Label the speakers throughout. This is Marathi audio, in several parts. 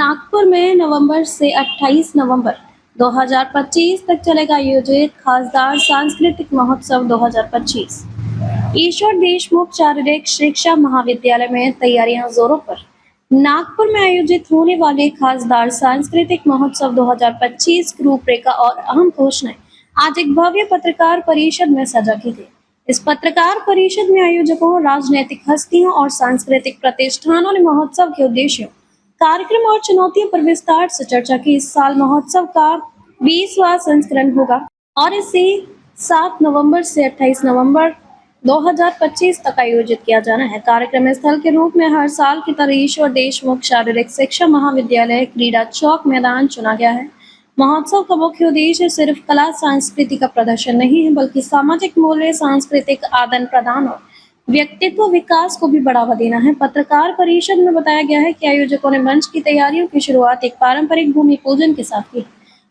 Speaker 1: नागपुर में नवंबर से 28 नवंबर 2025 तक चलेगा आयोजित खासदार सांस्कृतिक महोत्सव 2025 ईश्वर देशमुख शारीरिक शिक्षा महाविद्यालय में तैयारियाँ जोरों पर। नागपुर में आयोजित होने वाले खासदार सांस्कृतिक महोत्सव 2025 की रूपरेखा और अहम घोषणाएँ आज एक भव्य पत्रकार परिषद में सजा की गई। इस पत्रकार परिषद में आयोजकों, राजनीतिक हस्तियों और सांस्कृतिक प्रतिष्ठानों ने महोत्सव के उद्देश्यों कार्यक्रम और चुनौतियों पर विस्तार से चर्चा की। इस साल महोत्सव का बीसवा संस्करण होगा और इसे 7 नवंबर से 28 नवंबर 2025 तक आयोजित किया जाना है। कार्यक्रम स्थल के रूप में हर साल की तरह ईश्वर देशमुख शारीरिक शिक्षा महाविद्यालय क्रीड़ा चौक मैदान चुना गया है। महोत्सव का मुख्य उद्देश्य सिर्फ़ कला, संस्कृति का प्रदर्शन नहीं है, बल्कि सामाजिक मूल्य, सांस्कृतिक आदान प्रदान और व्यक्तित्व विकास को भी बढ़ावा देना है। पत्रकार परिषद में बताया गया है कि आयोजकों ने मंच की तैयारियों की शुरुआत एक पारंपरिक भूमि पूजन के साथ की।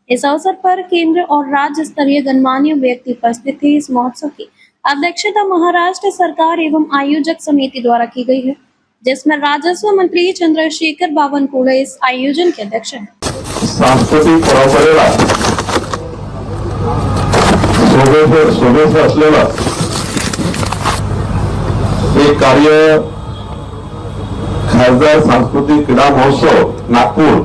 Speaker 1: इस अवसर पर केंद्र और राज्य स्तरीय गणमान्य व्यक्ति उपस्थित थे। इस महोत्सव की अध्यक्षता महाराष्ट्र सरकार एवं आयोजक समिति द्वारा की गई है, जिसमें राजस्व मंत्री चंद्रशेखर बावनकुळे इस आयोजन के अध्यक्ष हैं।
Speaker 2: सांस्कृतिक परंपरेला शोभेस शोभेस असलेलं कार्य खासदार सांस्कृतिक क्रीडा महोत्सव, नागपूर।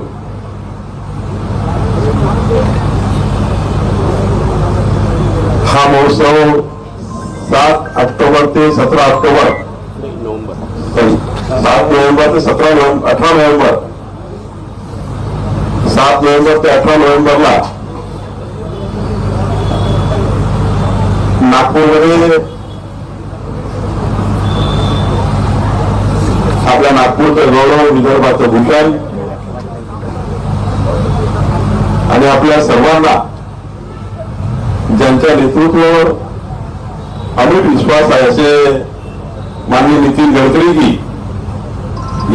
Speaker 2: हा महोत्सव सात ऑक्टोबर ते सतरा ऑक्टोबर। सात नोव्हेंबर ते सतरा नोव्हेंबर अठरा नोव्हेंबर। सात नोव्हेंबर ते अठरा नोव्हेंबरला नागपूरमध्ये आपल्या नागपूरचं गौरव विदर्भाचं भूषण. आणि आपल्या सर्वांना ज्यांच्या नेतृत्वावर अमित विश्वास आहे असे माननीय नितीन गडकरीजी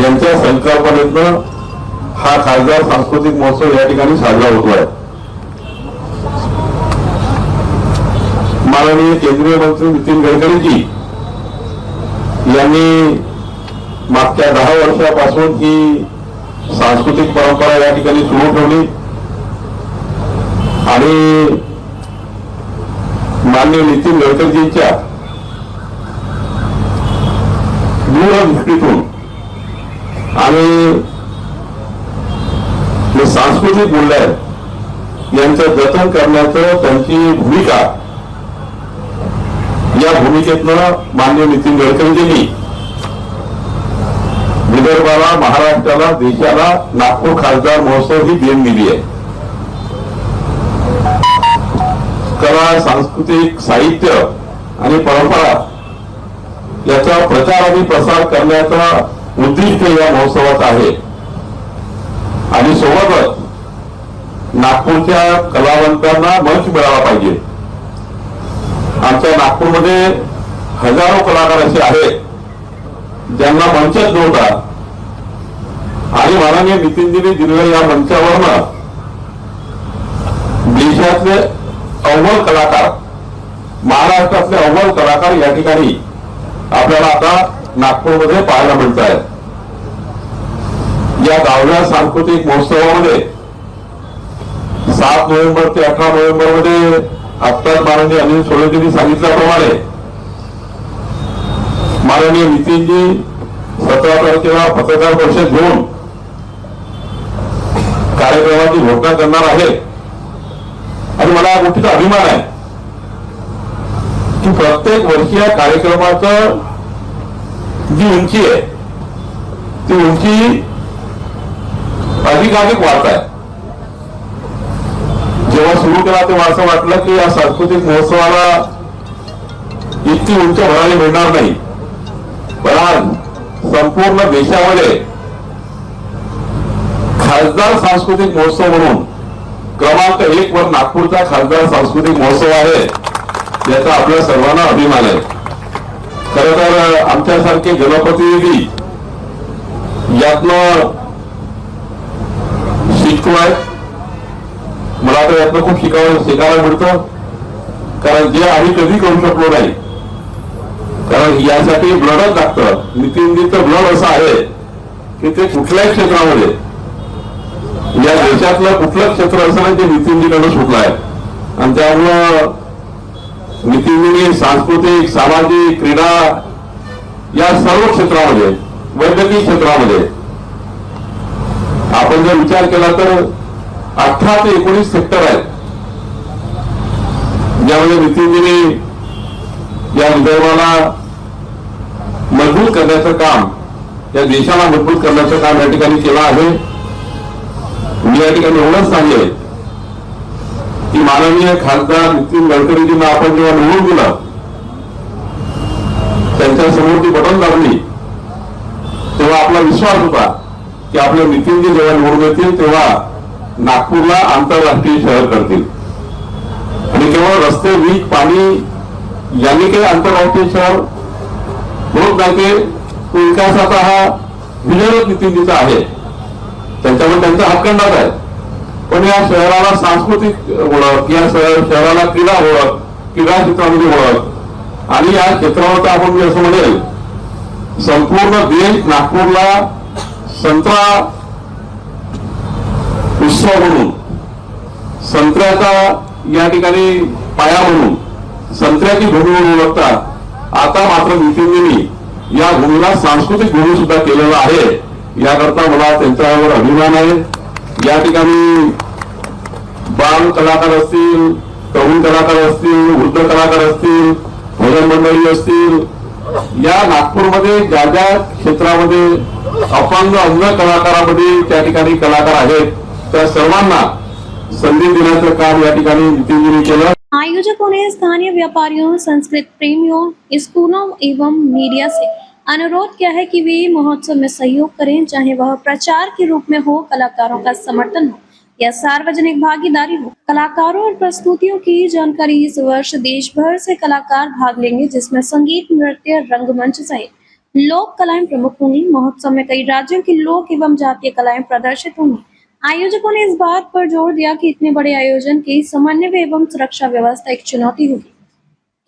Speaker 2: यांच्या संकल्पनेतनं हा खासदार सांस्कृतिक महोत्सव या ठिकाणी साजरा होतोय. माननीय केंद्रीय मंत्री नितीन गडकरीजी यांनी मागच्या दहा वर्षापासून ही सांस्कृतिक परंपरा या ठिकाणी सुरू ठेवली. आणि माननीय नितीन गडकरीजींच्या दूरदृष्टीतून आणि जे सांस्कृतिक मूल्य आहेत यांचं जतन करण्याचं त्यांची भूमिका या भूमिकेतनं मान्य नितीन गडकरीजींनी विदर्भाला महाराष्ट्राला देशाला नागपूर खासदार महोत्सव ही देण दिली आहे. कला सांस्कृतिक साहित्य आणि परंपरा याचा प्रचार आणि प्रसार करण्याचा उद्दिष्ट या महोत्सवात आहे. आणि सोबतच नागपूरच्या कलावंतांना मंच मिळाला पाहिजे. आमच्या नागपूरमध्ये हजारो कलाकार असे आहेत ज्यांना मंचच नव्हता. आणि माननीय नितीनजीने दिलेल्या या मंचावरनं देशातले अव्वल कलाकार महाराष्ट्रातले अव्वल कलाकार या ठिकाणी आपल्याला आता नागपूरमध्ये पाहायला मिळत आहेत या दहाव्या सांस्कृतिक महोत्सवामध्ये सात नोव्हेंबर ते अठरा नोव्हेंबरमध्ये आत्ताच माननीय अनिल सोळेजींनी सांगितल्याप्रमाणे माननीय नितीनजी सतरा तारखेला पत्रकार परिषद घेऊन कार्यक्रमाची घोषणा करणार आहे. आणि मला या गोष्टीचा अभिमान आहे की प्रत्येक वर्षी या कार्यक्रमाचं जी उंची आहे ती उंची अधिकाधिक वाढत आहे. जेव्हा सुरू केला तेव्हा असं वाटलं की या सांस्कृतिक महोत्सवाला इतकी उंच होणारी मिळणार नाही. पण आज संपूर्ण देशामध्ये खासदार सांस्कृतिक महोत्सव म्हणून क्रमांक एक वर नागपूरचा खासदार सांस्कृतिक महोत्सव आहे याचा आपल्या सर्वांना अभिमान आहे. खर तर आमच्यासारखे जनप्रतिनिधी यातनं शिकतो आहे मला तर यातनं खूप शिकावं शिकायला मिळतं. कारण जे आम्ही कधी करू शकलो नाही कारण यासाठी ब्लडच लागतं. नितीनजीचं ब्लड असं आहे की ते कुठल्याही क्षेत्रामध्ये या देशातलं कुठलं क्षेत्र असं नाही ते नितीनजीकडे सुटलं आहे आणि त्यामुळं नितीनजीने सांस्कृतिक सामाजिक क्रीडा या सर्व क्षेत्रामध्ये वैद्यकीय क्षेत्रामध्ये आपण जर विचार केला तर अठरा ते एकोणीस सेक्टर आहेत. ज्यामध्ये नितीनजीने या विदर्भाला मजबूत करण्याचं काम या देशाला मजबूत करण्याचं काम या ठिकाणी केलं आहे. मी या ठिकाणी एवढंच सांगेल की माननीय खासदार नितीन गडकरीजींना आपण जेव्हा निवडून दिलं त्यांच्यासमोर ती बटन दाबली तेव्हा आपला विश्वास होता की आपले नितीनजी जेव्हा निवडून येतील तेव्हा नागपूरला आंतरराष्ट्रीय शहर करतील. आणि केवळ रस्ते वीज पाणी यांनी काही आंतरराष्ट्रीय शहर. म्हणून नाही ते विकासाचा हा विजयच नितीनजीचा आहे. त्यांच्यावर त्यांचा हातखंडाच आहे. पण या शहराला सांस्कृतिक ओळख या शहर- शहराला क्रीडा ओळख क्रीडा क्षेत्रामध्ये ओळख. आणि या क्षेत्रावर आपण मी असं म्हणेल संपूर्ण देश नागपूरला संत्रा उत्सव म्हणून संत्र्याचा या ठिकाणी पाया म्हणून संत्र्याची भूमी म्हणून ओळखता आता मात्र नितीनजींनी या भूमीला सांस्कृतिक भूमी सुद्धा केलेला आहे. याकरता मला त्यांच्यावर अभिमान आहे. या ठिकाणी बाल कलाकार असतील, तरुण कलाकार असतील, वृद्ध कलाकार असतील, भजन मंडळी असतील, या नागपूरमध्ये ज्या ज्या क्षेत्रामध्ये अपंग अंध कलाकारामध्ये त्या ठिकाणी कलाकार आहेत, त्या सर्वांना संधी देण्याचं काम या ठिकाणी नितीनजींनी केलं.
Speaker 1: आयोजकों ने स्थानीय व्यापारियों, संस्कृत प्रेमियों, स्कूलों एवं मीडिया से अनुरोध किया है कि वे महोत्सव में सहयोग करें, चाहे वह प्रचार के रूप में हो, कलाकारों का समर्थन हो, या सार्वजनिक भागीदारी हो। कलाकारों और प्रस्तुतियों की जानकारी इस वर्ष देश भर से कलाकार भाग लेंगे, जिसमें संगीत, नृत्य, रंगमंच सहित लोक कलाएँ प्रमुख होंगी। महोत्सव में कई राज्यों की लोक एवं जातीय कलाएँ प्रदर्शित होंगी। आयोजकों ने इस बात पर ज़ोर दिया कि इतने बड़े आयोजन की समन्वय एवं सुरक्षा व्यवस्था एक चुनौती होगी।